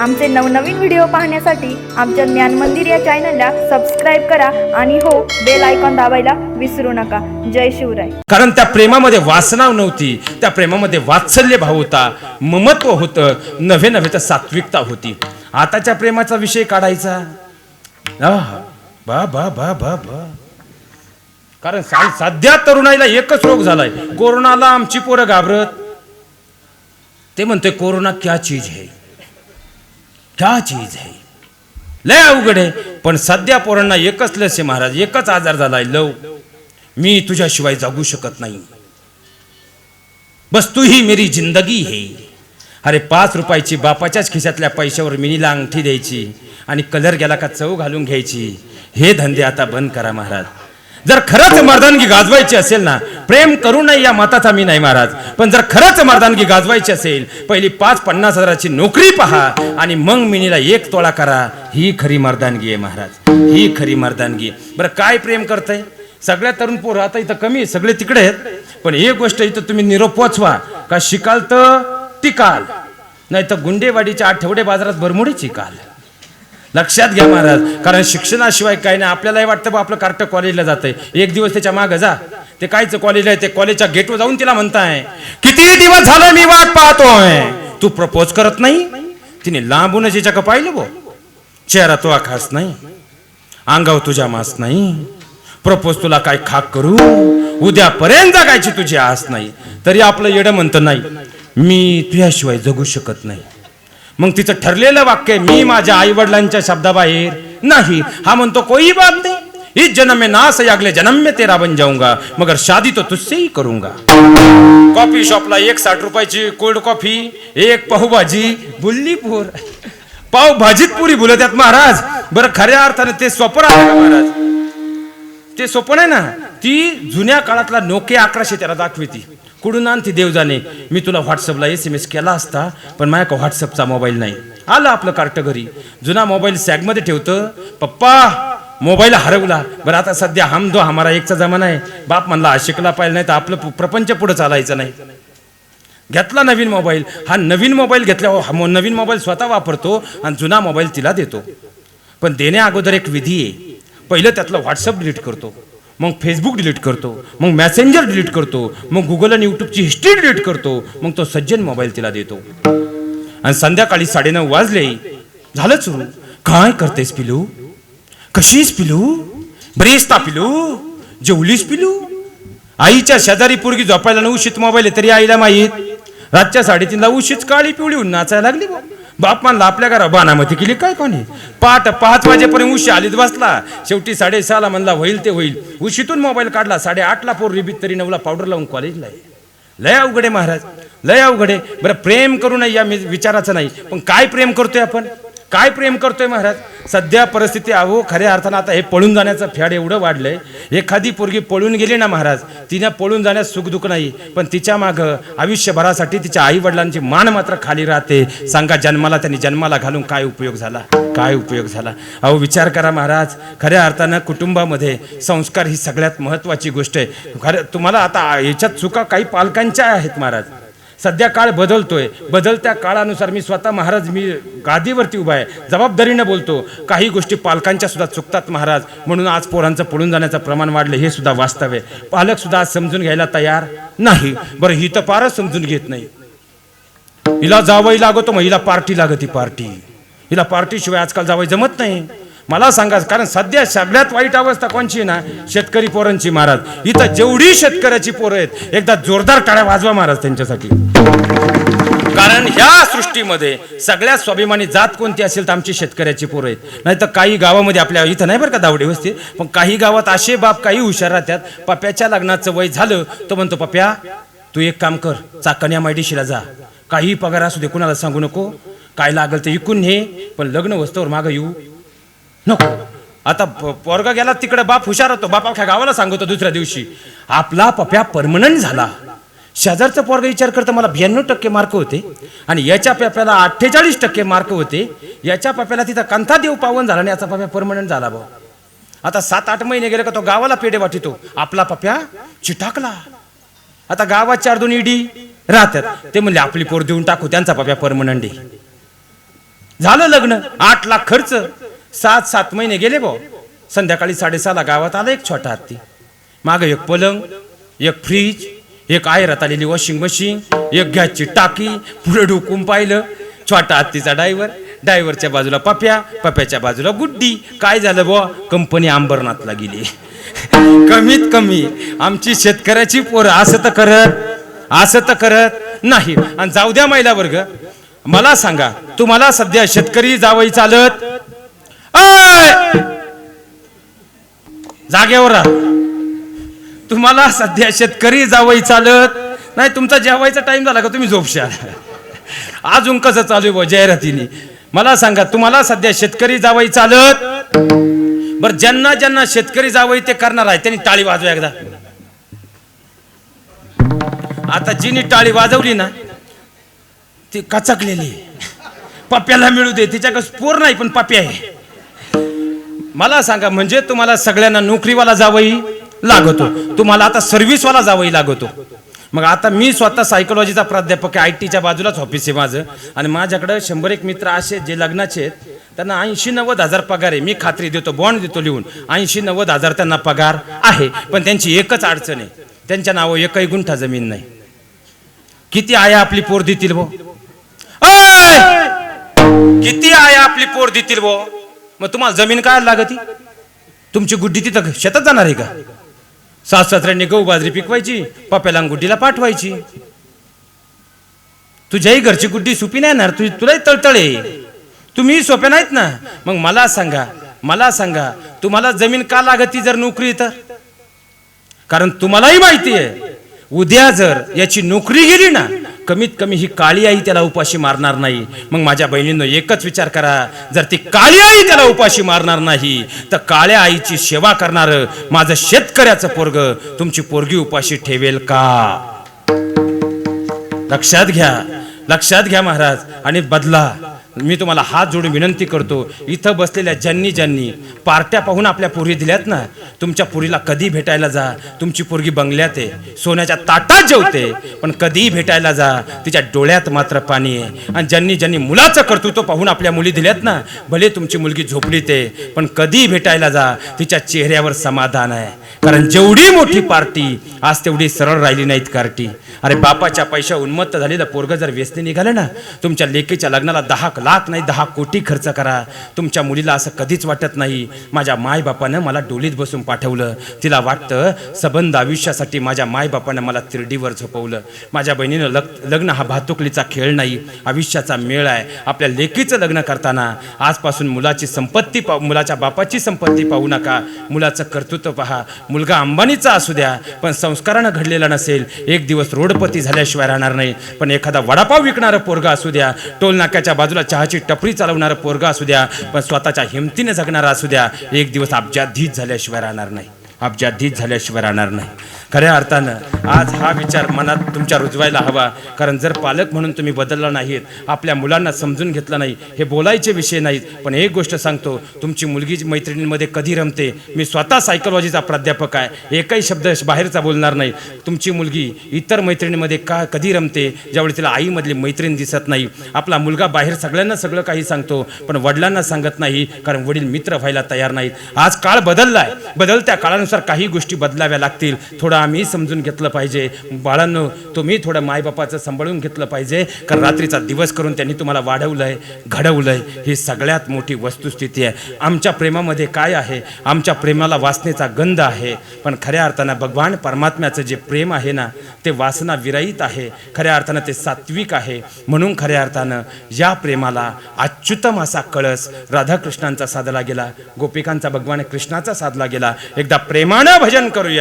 आमचे नवनवीन व्हिडिओ पाहण्यासाठी आमच्या ज्ञान मंदिर या चॅनलला सबस्क्राईब करा आणि हो बेल आयकॉन दाबायला विसरू नका. जय शिवराय. कारण त्या प्रेमामध्ये वासना नव्हती त्या प्रेमामध्ये वात्सल्य भाव होता ममत्व होतं नव्हे नव्हे तर सात्विकता होती. आताच्या प्रेमाचा विषय काढायचा. बा बा बा बा बा. कारण सध्या तरुणाईला एकच रोग झालाय. कोरोनाला आमची पोरं घाबरत. ते म्हणते कोरोना क्या चीज है? क्या चीज है? लय अवघड आहे. पण सध्या पोरांना एकच लस आहे महाराज. एकच आजार झालाय. लव. मी तुझ्याशिवाय जगू शकत नाही. बस तू ही मेरी जिंदगी है. अरे पाच रुपयाची बापाच्याच खिशातल्या पैशावर मिनीला अंगठी द्यायची आणि कलर गेला का चव घालून घ्यायची. हे धंदे आता बंद करा महाराज. जर खरंच मर्दानगी गाजवायची असेल ना प्रेम करू नये या मताचा मी नाही महाराज. पण जर खरंच मर्दानगी गाजवायची असेल पहिली पाच पन्नास हजाराची नोकरी पहा आणि मग मिनीला एक तोळा करा. ही खरी मर्दानगी आहे महाराज. ही खरी मर्दानगी. बरं काय प्रेम करतंय? सगळ्या तरुण पोरं आता इथं कमी आहे, सगळे तिकडे आहेत. पण एक गोष्ट इथं तुम्ही निरोप पोचवा का शिकाल तर टिकाल. नाही तर गुंडेवाडीच्या आठवडे बाजारात भरमोडीची काल. लक्षात घ्या महाराज कारण शिक्षणाशिवाय काही नाही. आपल्यालाही वाटतं बा आपलं कार्ट कॉलेजला जातंय. एक दिवस त्याच्या मागं जा. ते कायचं कॉलेज आहे? ते कॉलेजच्या गेटवर जाऊन तिला म्हणताय. किती दिवस झालं मी वाट पाहतोय? तू प्रपोज करत नाही? तिने लांबूनच हिच्या पाहिलं बो. चेहरा तो खास नाही. अंगाव तुझ्या मास नाही. प्रपोज तुला काय खाक करू? उद्यापर्यंत जगायची तुझी आस नाही. तरी आपलं येडं म्हणतं नाही मी तुझ्याशिवाय जगू शकत नाही. मग तिचं ठरलेलं वाक्य मी माझ्या आई वडिलांच्या शब्दाबाहेर नाही. हा म्हणतो कोई बात नाही. इस जन्म में नास सही अगले जन्म में तेरा बन जाऊंगा. मगर शादी तो तुझसे ही करूंगा. कॉफी शॉपला एक साठ रुपयाची कोल्ड कॉफी एक पावभाजी बुल्ली पोर. पाव भाजीत पुरी बोलत महाराज. बरं खऱ्या अर्थाने ते स्वप्न आहे महाराज? ते सोपं आहे ना ती जुन्या काळातला नोके अकराशे त्याला दाखविती. कुठून आणती देव जाणे मी तुला व्हॉट्सअपला एस एम एस केला असता पण माझ्या व्हॉट्सअपचा मोबाईल नाही. आलं आपलं कार्ट घरी. जुना मोबाईल सॅगमध्ये ठेवतं. पप्पा मोबाईल हरवला. बरं आता सध्या हम दो हमारा एकचा जमाना आहे. बाप म्हणला शिकला पाहिजे नाही तर आपलं पु- प्रपंच पुढे चालायचं नाही. घेतला नवीन मोबाईल. हा नवीन मोबाईल घेतल्यावर मो- नवीन मोबाईल स्वतः वापरतो आणि जुना मोबाईल तिला देतो. पण देण्या अगोदर एक विधी आहे. पहिलं त्यातलं व्हॉट्सअप डिलीट करतो मग फेसबुक डिलीट करतो मग मॅसेंजर डिलीट करतो मग गुगल आणि यूट्यूबची हिस्ट्री डिलीट करतो मग तो सज्जन मोबाईल तिला देतो. आणि संध्याकाळी साडेनऊ वाजले झालं सुरू काय करतेस पिलू? कशीस पिलू? बरेचता पिलू? जेवलीस पिलू? आईच्या शेजारी पोरगी झोपायला ना उशीत मोबाईल आहे तरी आईला माहीत. रातच्या साडेतीनला उशीच काळी पिवळी नाचायला लागली बुवा. बाप मानला आपल्या घरा बानामती केली काय कोणी? पाठ पाच वाजेपर्यंत उशी आलीत बसला. शेवटी साडेसहाला म्हणला होईल ते होईल. उशीतून मोबाईल काढला. साडेआठला पोर रिबीत तरी नऊला पावडर लावून कॉलेजला आहे लय अवघडे महाराज लय अवघडे. बरं प्रेम करू नये या मी विचाराचं नाही पण काय प्रेम करतोय आपण? काय प्रेम करतोय महाराज? सध्या परिस्थिती अहो खऱ्या अर्थानं आता हे पळून जाण्याचं फॅड एवढं वाढलंय. एखादी पोरगी पळून गेली ना महाराज तिने पळून जाण्यास सुखदुःख नाही पण तिच्या मागं आयुष्यभरासाठी तिच्या आई वडिलांची मान मात्र खाली राहते. सांगा जन्माला त्यांनी जन्माला घालून काय उपयोग झाला? काय उपयोग झाला? अहो विचार करा महाराज खऱ्या अर्थानं कुटुंबामध्ये संस्कार ही सगळ्यात महत्वाची गोष्ट आहे. खरं तुम्हाला आता याच्यात चुका काही पालकांच्या आहेत महाराज. सध्या काळ बदलतोय. बदलत्या काळानुसार मी स्वतः महाराज मी गादीवरती उभा आहे. जबाबदारीनं बोलतो. काही गोष्टी पालकांच्या सुद्धा चुकतात महाराज. म्हणून आज पोरांचं पळून जाण्याचं प्रमाण वाढलं हे सुद्धा वास्तव आहे. पालक सुद्धा आज समजून घ्यायला तयार नाही. बरं ही तर फारच समजून घेत नाही. हिला जावई लागतो मग हिला पार्टी लागती पार्टी. हिला पार्टीशिवाय आजकाल जावई जमत नाही. मला सांगा कारण सध्या सगळ्यात वाईट अवस्था कोणची आहे ना शेतकरी पोरांची महाराज इथं जेवढी शेतकऱ्याची पोरं आहेत एकदा जोरदार टाळ्या वाजवा महाराज त्यांच्यासाठी. कारण ह्या सृष्टीमध्ये सगळ्यात स्वाभिमानी जात कोणती असेल तर आमची शेतकऱ्याची पोरं आहेत. नाही तर काही गावामध्ये आपल्या इथं नाही बरं का दावडी वस्ती पण काही गावात असे बाप काही हुशार राहतात पप्याच्या लग्नाचं वय झालं तर म्हणतो पप्या तू एक काम कर चाकण्या मायडीशीला जा. काही पगार असू दे कुणाला सांगू नको. काय लागल ते इकून ने पण लग्न वस्तूवर मागं येऊ. नको. आता प- पोरगा गेला तिकडे बाप हुशार होतो. बाप अख्या गावाला सांगतो दुसऱ्या दिवशी आपला पप्या परमनंट झाला. शेजारचा पोरगा विचार करता मला ब्याण्णव टक्के मार्क होते आणि याच्या पप्याला अठ्ठेचाळीस टक्के मार्क होते. याच्या पप्याला तिथं कंथा देव पावन झाला आणि याचा पप्या परमनंट झाला भाऊ. आता सात आठ महिने गेले का तो गावाला पेढे वाटितो. आपला पप्या चिटाकला. आता गावात चार दोन इडी राहतात. ते म्हणले आपली पोर देऊन टाकू त्यांचा पप्या परमनंट झालं लग्न आठ लाख खर्च. सात सात महिने गेले भाऊ. संध्याकाळी साडेसहाला गावात आला एक छोटा हत्ती. मागं एक पलंग एक फ्रीज एक आयरात आलेली वॉशिंग मशीन एक गॅसची टाकी पुढे ढुकून पाहिलं. छोटा हत्तीचा डायव्हर डायव्हरच्या बाजूला पप्या पप्याच्या बाजूला गुड्डी. काय झालं बुवा कंपनी अंबरनाथला गेली. कमीत कमी आमची शेतकऱ्याची पोरं असं तर करत असं तर करत नाही. आणि जाऊ द्या महिला वर्ग मला सांगा तुम्हाला सध्या शेतकरी जावई चालत जागेवर राहा. तुम्हाला सध्या शेतकरी जावई चालत नाही तुमचा जेवायचा टाइम झाला का तुम्ही झोपशाल? अजून कसं चालू आहे बुवा जाहिरातीने? मला सांगा तुम्हाला सध्या शेतकरी जावई चालत? बर ज्यांना ज्यांना शेतकरी जावई ते करणार आहे त्यांनी टाळी वाजवा एकदा. आता जिनी टाळी वाजवली ना ती कचकलेली. पप्याला मिळू दे तिच्याकडे स्पोर नाही पण पप्या आहे. मला सांगा म्हणजे तुम्हाला सगळ्यांना नोकरीवाला जावंही लागतो. तुम्हाला आता सर्व्हिसवाला जावंही लागतो. मग आता मी स्वतः सायकोलॉजीचा प्राध्यापक आहे आय टीच्या बाजूलाच ऑफिस आहे माझं. आणि माझ्याकडं शंभर एक मित्र असे जे लग्नाचे आहेत त्यांना ऐंशी नव्वद हजार पगार आहे. मी खात्री देतो बॉन्ड देतो लिहून. ऐंशी नव्वद हजार त्यांना पगार आहे पण त्यांची एकच अडचण आहे. त्यांच्या नावं एकही गुंठा जमीन नाही. किती आया आपली पोर देतील भो? किती आया आपली पोर देतील भो? मग तुम्हाला जमीन काय लागती? तुमची गुड्डी तिथं शेतात जाणार आहे का? सास सासऱ्यांनी गहू बाजरी पिकवायची पप्याला गुड्डीला पाठवायची. तुझ्याही घरची गुड्डी सुपी नाही येणार तुझी तुलाही तळतळे. तुम्ही सोप्या नाहीत ना? मग मला सांगा मला सांगा तुम्हाला जमीन का लागती जर नोकरी तर कारण तुम्हालाही माहिती आहे उद्या जर याची नोकरी गेली ना कमीत कमी ही काळी आई त्याला उपाशी मारणार नाही. मग माझ्या बहिणींनो एकच विचार करा. जर ती काळी आई त्याला उपाशी मारणार नाही तर काळ्या आईची सेवा करणार माझं शेतकऱ्याचं पोरग. तुमची पोरगी उपाशी ठेवेल का? लक्षात घ्या. लक्षात घ्या महाराज. आणि बदला. मी तुम्हाला हात जोडून विनंती करतो इथं बसलेल्या ज्यांनी ज्यांनी पार्ट्या पाहून आपल्या पोरी दिल्यात ना तुमच्या पोरीला कधी भेटायला जा. तुमची पोरगी बंगल्यात आहे सोन्याच्या ताटात जेवते पण कधीही भेटायला जा. तिच्या डोळ्यात मात्र पाणी आहे. आणि ज्यांनी ज्यांनी मुलाचं कर्तृत्व पाहून आपल्या मुली दिल्यात ना भले तुमची मुलगी झोपडीत आहे पण कधीही भेटायला जा. तिच्या चेहऱ्यावर समाधान आहे. कारण जेवढी मोठी पार्टी आज तेवढी सरळ राहिली नाहीत कार्टी. अरे बापाच्या पैशा उन्मत्त झालेलं पोरग जर व्यसनी निघालं ना तुमच्या लेकीच्या लग्नाला दहा लाख नाही दहा कोटी खर्च करा. तुमच्या मुलीला असं कधीच वाटत नाही. माझ्या मायबापानं मला डोलीत बसून पाठवलं. तिला वाटतं सबंध आयुष्यासाठी माझ्या मायबापानं मला तिरडीवर झोपवलं. माझ्या बहिणीनं लग लग्न हा भातुकलीचा खेळ नाही आयुष्याचा मेळ आहे. आपल्या लेकीचं लग्न करताना आजपासून मुलाची संपत्ती पाहू मुलाच्या बापाची संपत्ती पाहू नका. मुलाचं कर्तृत्व पहा. मुलगा अंबानीचा असू द्या पण संस्कारानं घडलेला नसेल. एक दिवस करोडपती झाल्याशिवाय राहणार नाही. पण एखादा वडापाव विकणारं पोरगा असू द्या टोलनाक्याच्या बाजूला चहाची टपरी चालवणारं पोरगा असू द्या पण स्वतःच्या हिमतीने जगणारा असू द्या एक दिवस अब्जाधीत झाल्याशिवाय राहणार नाही. अब्जाधीत झाल्याशिवाय राहणार नाही. खऱ्या अर्थानं आज हा विचार मनात तुमच्या रुजवायला हवा. कारण जर पालक म्हणून तुम्ही बदलला नाहीत आपल्या मुलांना समजून घेतला नाही हे बोलायचे विषय नाहीत. पण एक गोष्ट सांगतो तुमची मुलगी मैत्रिणींमध्ये कधी रमते? मी स्वतः सायकोलॉजीचा प्राध्यापक आहे. एकही शब्द बाहेरचा बोलणार नाही. तुमची मुलगी इतर मैत्रिणीमध्ये का कधी रमते? ज्यावेळी तिला आईमधली मैत्रीण दिसत नाही. आपला मुलगा बाहेर सगळ्यांना सगळं काही सांगतो पण वडिलांना सांगत नाही कारण वडील मित्र व्हायला तयार नाहीत. आज काळ बदलला आहे बदलत्या काळानुसार काही गोष्टी बदलाव्या लागतील. थोडा आम्ही समजून घेतलं पाहिजे. बाळांनो तुम्ही थोडं मायबापाचं सांभाळून घेतलं पाहिजे. कारण रात्रीचा दिवस करून त्यांनी तुम्हाला वाढवलं आहे घडवलं आहे ही सगळ्यात मोठी वस्तुस्थिती आहे. आमच्या प्रेमामध्ये काय आहे? आमच्या प्रेमाला वासनेचा गंध आहे. पण खऱ्या अर्थानं भगवान परमात्म्याचं जे प्रेम आहे ना ते वासना विरहित आहे. खऱ्या अर्थानं ते सात्विक आहे. म्हणून खऱ्या अर्थानं या प्रेमाला अच्युतम असा कळस राधाकृष्णांचा साधला गेला. गोपिकांचा भगवान कृष्णाचा साधला गेला. एकदा प्रेमानं भजन करूया.